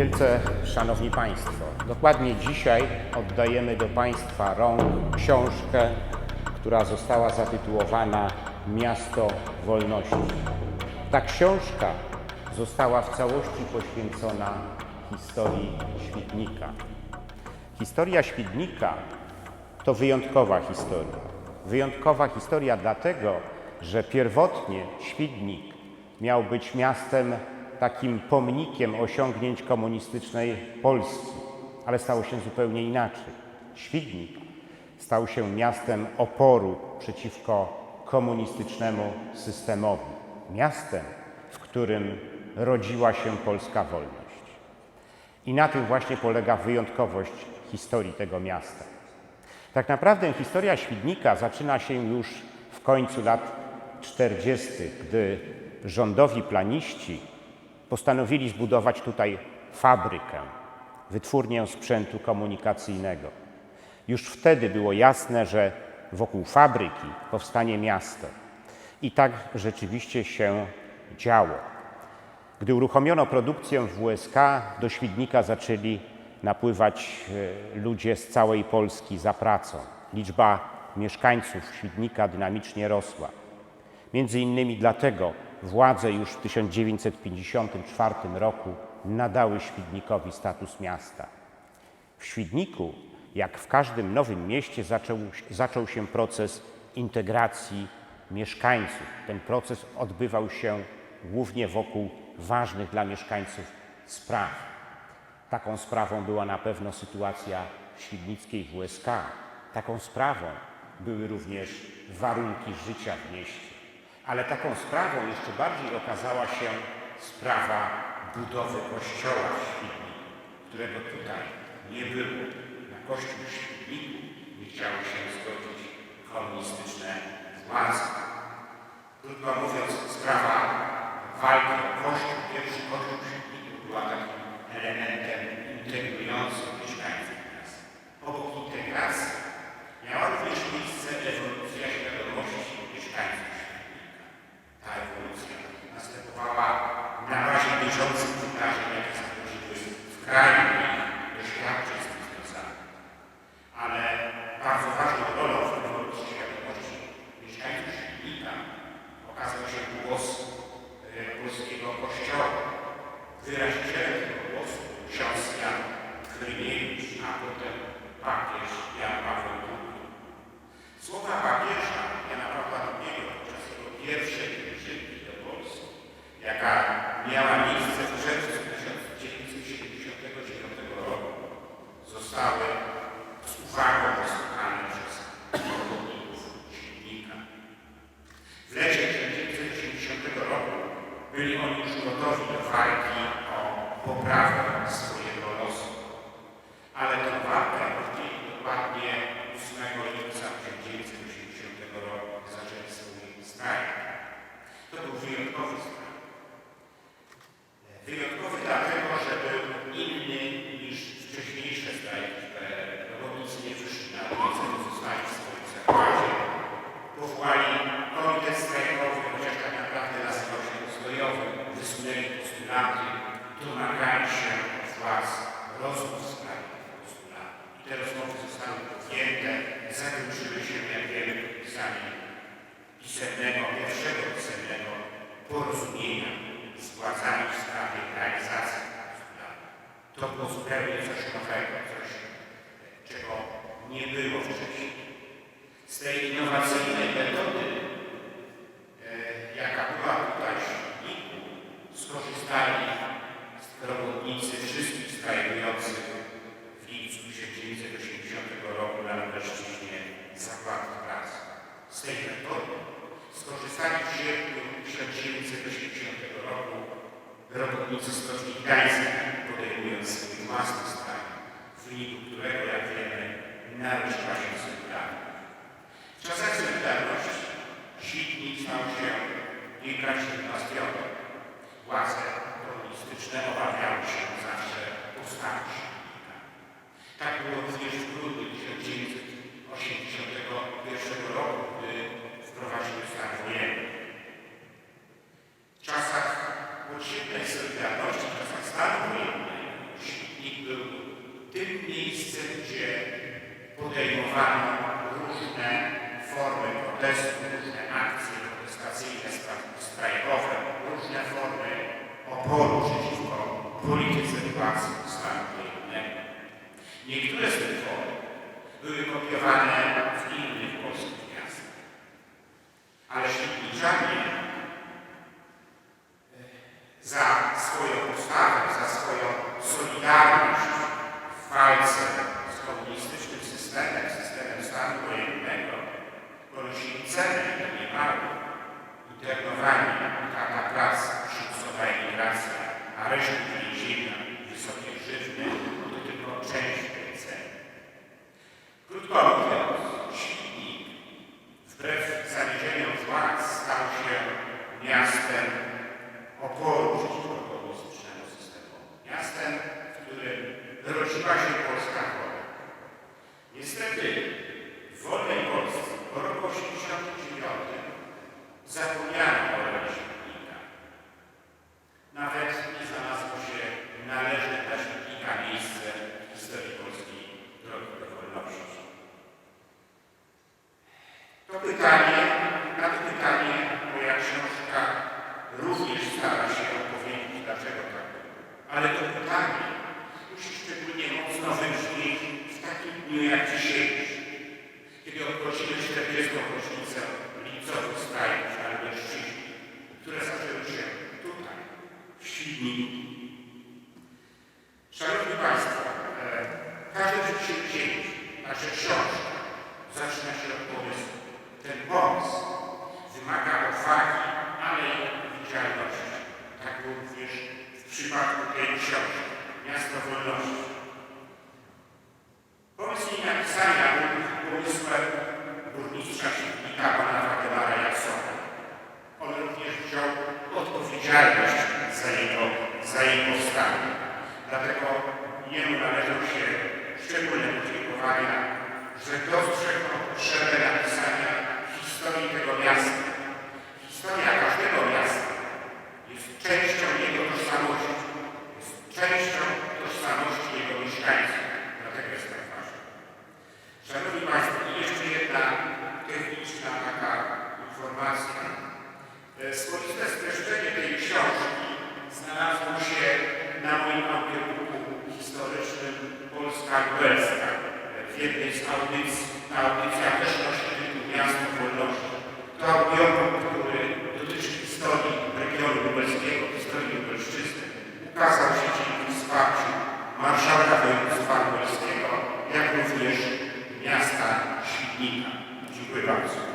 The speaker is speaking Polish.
Wielce Szanowni Państwo, dokładnie dzisiaj oddajemy do Państwa rąk książkę, która została zatytułowana Miasto Wolności. Ta książka została w całości poświęcona historii Świdnika. Historia Świdnika to wyjątkowa historia. Wyjątkowa historia dlatego, że pierwotnie Świdnik miał być miastem takim pomnikiem osiągnięć komunistycznej Polski, ale stało się zupełnie inaczej. Świdnik stał się miastem oporu przeciwko komunistycznemu systemowi, miastem, w którym rodziła się polska wolność. I na tym właśnie polega wyjątkowość historii tego miasta. Tak naprawdę historia Świdnika zaczyna się już w końcu lat 40., gdy rządowi planiści postanowili zbudować tutaj fabrykę, wytwórnię sprzętu komunikacyjnego. Już wtedy było jasne, że wokół fabryki powstanie miasto. I tak rzeczywiście się działo. Gdy uruchomiono produkcję w WSK, do Świdnika zaczęli napływać e, ludzie z całej Polski za pracą. Liczba mieszkańców Świdnika dynamicznie rosła. Między innymi dlatego władze już w 1954 roku nadały Świdnikowi status miasta. W Świdniku, jak w każdym nowym mieście, zaczął, zaczął się proces integracji mieszkańców. Ten proces odbywał się głównie wokół ważnych dla mieszkańców spraw. Taką sprawą była na pewno sytuacja świdnickiej WSK. Taką sprawą były również warunki życia w mieście. Ale taką sprawą jeszcze bardziej okazała się sprawa budowy kościoła w Świdniku, którego tutaj nie było. Na kościół w Świdniku nie chciały się zgodzić komunistyczne władze. Krótko mówiąc, sprawa walki o kościół, pierwszy kościół w Świdniku była takim elementem integrującym mieszkańców miasta. Obok integracji miała również miejsce ewolucja świadomości mieszkańców Świdnika. Ta ewolucja następowała na bieżących wydarzeń, jakie zachodziły w kraju doświadczeń z tym związanych. Ale bardzo ważną rolą w ewolucji świadomości mieszkańców Świdnika okazał się głos e, polskiego kościoła. Wyrazicielem nie było wcześniej. Z tej innowacyjnej metody, e, jaka była tutaj w Świdniku, skorzystali robotnicy wszystkich strajkujących w lipcu 1980 roku na Lubelszczyźnie zakładów pracy. Z tej metody skorzystali w sierpniu 1980 roku robotnicy Stoczni Gdańskiej, podejmując swój własny strajk, w wyniku którego, jak wiemy, narodziła się Solidarność. W czasach Solidarności Świdnik stał się jej prawdziwym bastionem. Władze komunistyczne obawiały się zawsze postawy Świdnika. Tak było również w grudniu 1981 roku, gdy wprowadziły stan wojenny. W czasach podziemnej Solidarności, w czasach stanu wojennego, podejmowano różne różne akcje protestacyjne, stra- strajkowe, różne formy oporu przeciwko polityce władzy stanu wojennego. Niektóre z tych form były kopiowane w innych polskich miastach. Ale Świdniczanie miastem oporu przeciwko komunistycznemu systemowi. Miastem, w którym rodziła się polska wola. Niestety w wolnej Polsce po roku 89 zapomniano o roli Świdnika. Nawet nie znalazło się należne dla Świdnika miejsce w historii polskiej drogi do wolności. To pytanie, na to pytanie moja książka również stara się odpowiedzieć, dlaczego tak było. Ale to pytanie musi szczególnie mocno wybrzmieć w takim dniu jak dzisiejszy, kiedy obchodzimy 40. rocznicę lipcowych strajków na Lubelszczyźnie, które zaczęły się tutaj, w Świdniku. Szanowni Państwo, e, każde przedsięwzięcie, nasze książka zaczyna się od pomysłu. Ten pomysł wymaga odwagi, ale i odpowiedzialności. Tak było również w przypadku tej książki, Miasto Wolności. Pomysł napisania był pomysłem burmistrza Świdnika pana Waldemara Jaksona. On również wziął odpowiedzialność za jego, za jej powstanie. Dlatego jemu należą się szczególne podziękowania, że dostrzegł potrzebę napisania historii tego miasta. Historia każdego miasta jest częścią jego tożsamości, jest częścią tożsamości jego mieszkańców. Dlatego jest tak ważne. Szanowni Państwo, i jeszcze jedna techniczna taka informacja. E, Swoiste streszczenie tej książki znalazło się na moim audiobooku historycznym E, W jednej z audycji, ta audycja też nosi tytuł Miasto Wolności. To audiobook, który dotyczy historii regionu lubelskiego, historii Lubelszczyzny, ukazał się dzięki wsparciu marszałka województwa lubelskiego, jak również miasta Świdnika. Dziękuję bardzo.